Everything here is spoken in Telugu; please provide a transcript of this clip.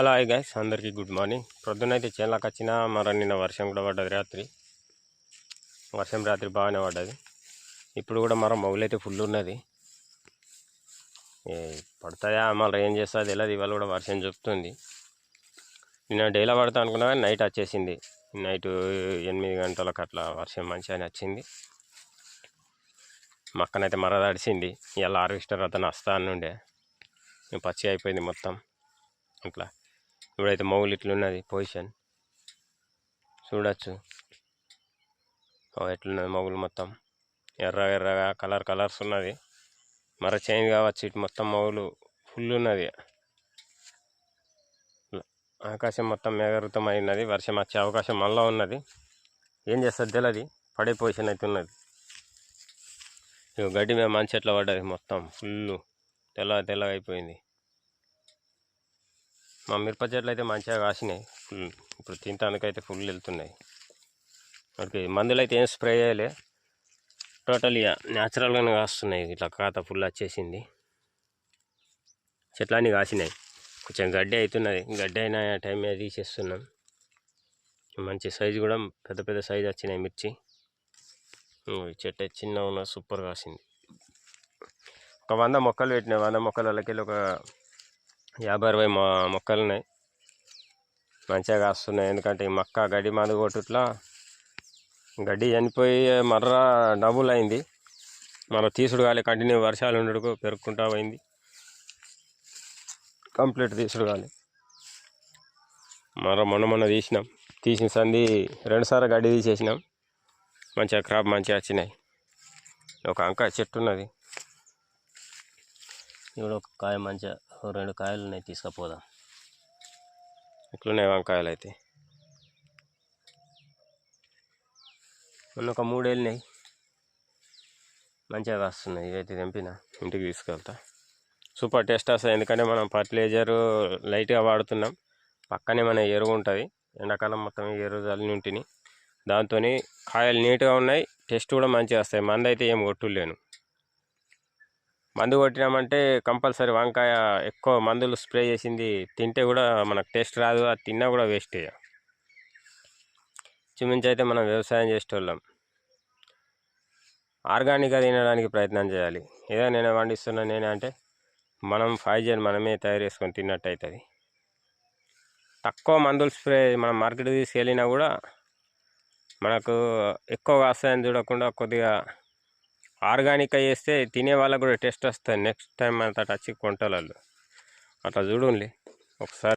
హలో హాయ్ గైస్ అందరికీ గుడ్ మార్నింగ్ ప్రొద్దునైతే చేనులకు వచ్చినా మరి నిన్న వర్షం కూడా పడ్డది రాత్రి. వర్షం రాత్రి బాగానే పడ్డది. ఇప్పుడు కూడా మరో మౌలైతే ఫుల్ ఉన్నది. ఏ పడతాయా మళ్ళీ ఏం చేస్తుంది తెలియదు ఇవాళ కూడా వర్షం చెప్తుంది. నిన్న డైలా పడతా అనుకున్నా కానీ నైట్ వచ్చేసింది. నైట్ ఎనిమిది గంటలకు అట్లా వర్షం మంచిగానే వచ్చింది. మక్కనైతే మర తడిసింది. ఇలా హార్వెస్టర్ అతను వస్తా నుండే పచ్చి అయిపోయింది మొత్తం. అట్లా. ఇప్పుడైతే మౌలు ఇట్లున్నది పొజిషన్. చూడొచ్చు. ఎట్లున్నది మౌలు మొత్తం. ఎర్ర ఎర్రగా కలర్ కలర్స్ ఉన్నది. మర చేంజ్ కావచ్చు ఇటు మొత్తం మౌలు ఫుల్ ఉన్నది ఆకాశం మొత్తం మేఘరుతం అయినది వర్షం వచ్చే అవకాశం మళ్ళా ఉన్నది. ఏం చేస్తుంది తెలియదు పడే పొజిషన్ అయితే ఉన్నది. ఇక గడ్డి మీద మంచి ఎట్లా పడ్డది మొత్తం. ఫుల్ తెల్ల తెల్లగా అయిపోయింది. మా మిరప చెట్లు అయితే మంచిగా కాసినాయి. ఫుల్ ఇప్పుడు తినటానికైతే ఫుల్ వెళ్తున్నాయి. ఓకే మందులు అయితే ఏం స్ప్రే చేయలే. టోటల్ ఇక న్యాచురల్గానే కాస్తున్నాయి. ఇట్లా కాత ఫుల్ వచ్చేసింది. చెట్లన్నీ కాసినాయి. కొంచెం గడ్డి అవుతున్నది. గడ్డి అయిన టైం మీద తీసేస్తున్నాం. మంచి సైజు కూడా పెద్ద పెద్ద సైజు వచ్చినాయి మిర్చి. చెట్టు చిన్న ఉన్న సూపర్ కాసింది. ఒక వంద మొక్కలు పెట్టినాయి. వంద మొక్కలకి ఒక యాభై అరవై మొ మొక్కలు ఉన్నాయి మంచిగా కాస్తున్నాయి. ఎందుకంటే ఈ మక్క గడ్డి మందు కొట్టుట్లా గడ్డి చనిపోయి మర్ర డబుల్ అయింది మన తీసుడు కాలే కంటిన్యూ వర్షాలు ఉండడుకు పెరుక్కుంటా పోయింది. కంప్లీట్ తీసుడు కాలే. మర మొన్న మొన్న తీసినాం. తీసిన సంది రెండుసార్లు గడ్డి తీసేసినాం. మంచిగా క్రాప్ మంచిగా వచ్చినాయి. ఒక అంక చెట్టు ఉన్నది. ఇప్పుడు ఒక కాయ మంచిగా రెండు కాయలు ఉన్నాయి తీసుకుపోదాం. ఇట్లున్నాయి వంకాయలు అయితే మొన్న ఒక మూడు వెళ్ళినాయి. మంచిగా కాస్తున్నాయి ఇవైతే తెంపిన. ఇంటికి తీసుకెళ్తా. సూపర్ టేస్ట్ వస్తుంది ఎందుకంటే మనం ఫర్టిలైజర్ లైట్గా వాడుతున్నాం. పక్కనే మన ఎరువు ఉంటుంది. ఎండాకాలం మొత్తం ఎరువు చల్లి ఉంటిని. దాంతో కాయలు నీట్గా ఉన్నాయి టేస్ట్ కూడా మంచిగా వస్తాయి. మందు అయితే ఏం కొట్టులేను మందు కొట్టినామంటే కంపల్సరీ వంకాయ ఎక్కువ మందులు స్ప్రే చేసింది తింటే కూడా మనకు టేస్ట్ రాదు అది తిన్నా కూడా వేస్ట్ చుమించి అయితే మనం వ్యవసాయం చేసేటోళ్ళం. ఆర్గానిక్గా తినడానికి ప్రయత్నం చేయాలి. ఏదో నేను పండిస్తున్నా నేనే అంటే మనం ఫైజన్ మనమే తయారు చేసుకొని తిన్నట్టు అవుతుంది. తక్కువ మందులు స్ప్రే మనం మార్కెట్ తీసుకెళ్ళినా కూడా మనకు ఎక్కువ వస్తాయని చూడకుండా కొద్దిగా ఆర్గానిక్గా చేస్తే తినే వాళ్ళకు కూడా టేస్ట్ వస్తుంది. నెక్స్ట్ టైం అంతా టచ్ కొంటారు అట్లా చూడండి ఒకసారి